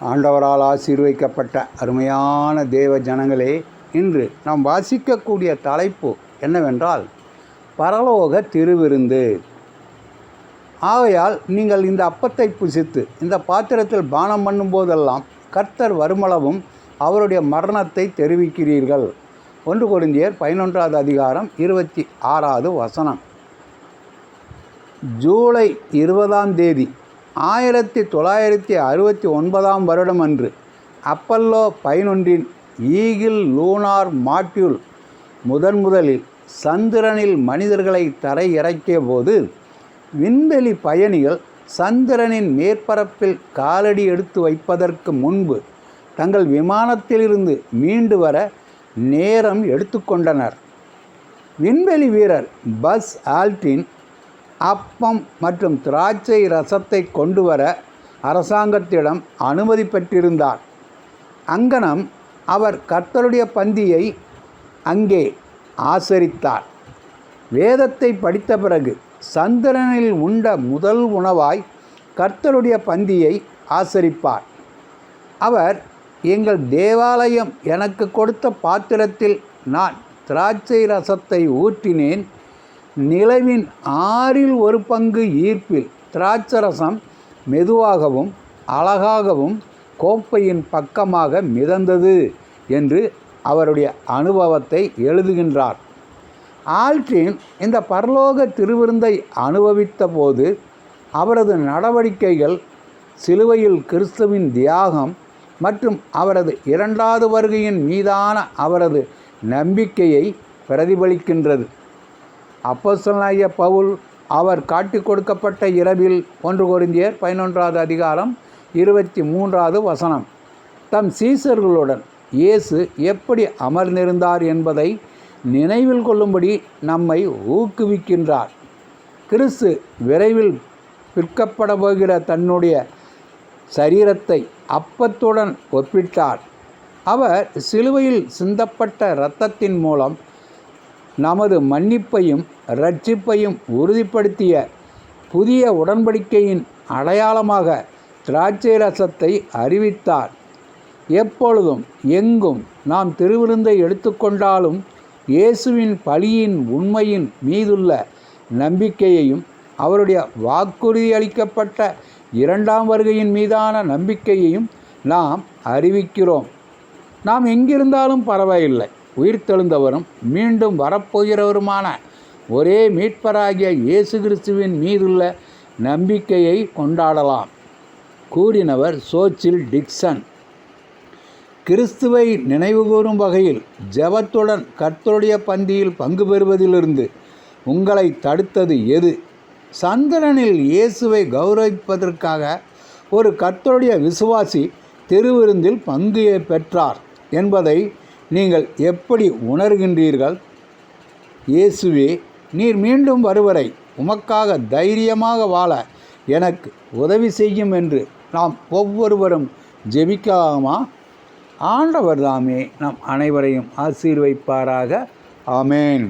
ஆண்டவரால் ஆசீர்வைக்கப்பட்ட அருமையான தேவ ஜனங்களே இன்று நாம் வாசிக்கக்கூடிய தலைப்பு என்னவென்றால் பரலோக திருவிருந்து. ஆகையால் நீங்கள் இந்த அப்பத்தை புசித்து இந்த பாத்திரத்தில் பானம் பண்ணும்போதெல்லாம் கர்த்தர் வருமளவும் அவருடைய மரணத்தை தெரிவிக்கிறீர்கள். ஒன்று கொரிந்தியர் பதினொன்றாவது அதிகாரம் இருபத்தி ஆறாவது வசனம். ஜூலை இருபதாம் தேதி ஆயிரத்தி தொள்ளாயிரத்தி அறுபத்தி ஒன்பதாம் வருடம் அன்று அப்பல்லோ பதினொன்றின் ஈகிள் லூனார் மாட்யூல் முதன் முதலில் சந்திரனில் மனிதர்களை தரை இறக்கிய போது விண்வெளி பயணிகள் சந்திரனின் மேற்பரப்பில் காலடி எடுத்து வைப்பதற்கு முன்பு தங்கள் விமானத்திலிருந்து மீண்டு வர நேரம் எடுத்துக்கொண்டனர். விண்வெளி வீரர் பஸ் ஆல்டின் அப்பம் மற்றும் திராட்சை ரசத்தை கொண்டு வர அரசாங்கத்திடம் அனுமதி பெற்றிருந்தார். அங்கனம் அவர் கர்த்தருடைய பந்தியை அங்கே ஆசரித்தார். வேதத்தை படித்த பிறகு சந்திரனில் உண்ட முதல் உணவாய் கர்த்தருடைய பந்தியை ஆசரிப்பார். அவர் எங்கள் தேவாலயம் எனக்கு கொடுத்த பாத்திரத்தில் நான் திராட்சை ரசத்தை ஊற்றினேன். நிலவின் ஆறில் ஒரு பங்கு ஈர்ப்பில் திராட்சரசம் மெதுவாகவும் அழகாகவும் கோப்பையின் பக்கமாக மிதந்தது என்று அவருடைய அனுபவத்தை எழுதுகின்றார். ஆல்ட்ரின் இந்த பரலோக திருவிருந்தை அனுபவித்த போது அவரது நடவடிக்கைகள் சிலுவையில் கிறிஸ்துவின் தியாகம் மற்றும் அவரது இரண்டாவது வருகையின் மீதான அவரது நம்பிக்கையை பிரதிபலிக்கின்றது. அப்போஸ்தலனாகிய பவுல் அவர் காட்டிக் கொடுக்கப்பட்ட இரவில் ஒன்று கொரிந்தியர் பதினொன்றாவது அதிகாரம் இருபத்தி மூன்றாவது வசனம். தம் சீசர்களுடன் இயேசு எப்படி அமர்ந்திருந்தார் என்பதை நினைவில் கொள்ளும்படி நம்மை ஊக்குவிக்கின்றார். கிறிஸ்து விரைவில் விற்கப்பட போகிற தன்னுடைய சரீரத்தை அப்பத்துடன் ஒப்பிட்டார். அவர் சிலுவையில் சிந்தப்பட்ட இரத்தத்தின் மூலம் நமது மன்னிப்பையும் இரட்சிப்பையும் உறுதிப்படுத்திய புதிய உடன்படிக்கையின் அடையாளமாக திராட்சை ரசத்தை அறிவித்தார். எப்பொழுதும் எங்கும் நாம் திருவிருந்தை எடுத்துக்கொண்டாலும் இயேசுவின் பலியின் உண்மையின் மீதுள்ள நம்பிக்கையையும் அவருடைய வாக்குறுதி அளிக்கப்பட்ட இரண்டாம் வருகையின் மீதான நம்பிக்கையையும் நாம் அறிவிக்கிறோம். நாம் எங்கிருந்தாலும் பரவாயில்லை. உயிர்த்தெழுந்தவரும் மீண்டும் வரப்போகிறவருமான ஒரே மீட்பராகிய இயேசு கிறிஸ்துவின் மீதுள்ள நம்பிக்கையை கொண்டாடலாம். கூறினவர் சோச்சில் டிக்சன். கிறிஸ்துவை நினைவுகூரும் வகையில் ஜெபத்துடன் கர்த்தருடைய பந்தியில் பங்கு பெறுவதிலிருந்து உங்களை தடுத்தது எது? சந்திரனில் இயேசுவை கௌரவிப்பதற்காக ஒரு கர்த்தருடைய விசுவாசி திருவிருந்தில் பங்கு பெற்றார் என்பதை நீங்கள் எப்படி உணர்கின்றீர்கள்? இயேசுவே நீர் மீண்டும் வருவரை உமக்காக தைரியமாக வாழ எனக்கு உதவி செய்யும் என்று நாம் ஒவ்வொருவரும் ஜெபிக்கலாமா? ஆண்டவர் தாமே நம் அனைவரையும் ஆசீர்வைப்பாராக. ஆமேன்.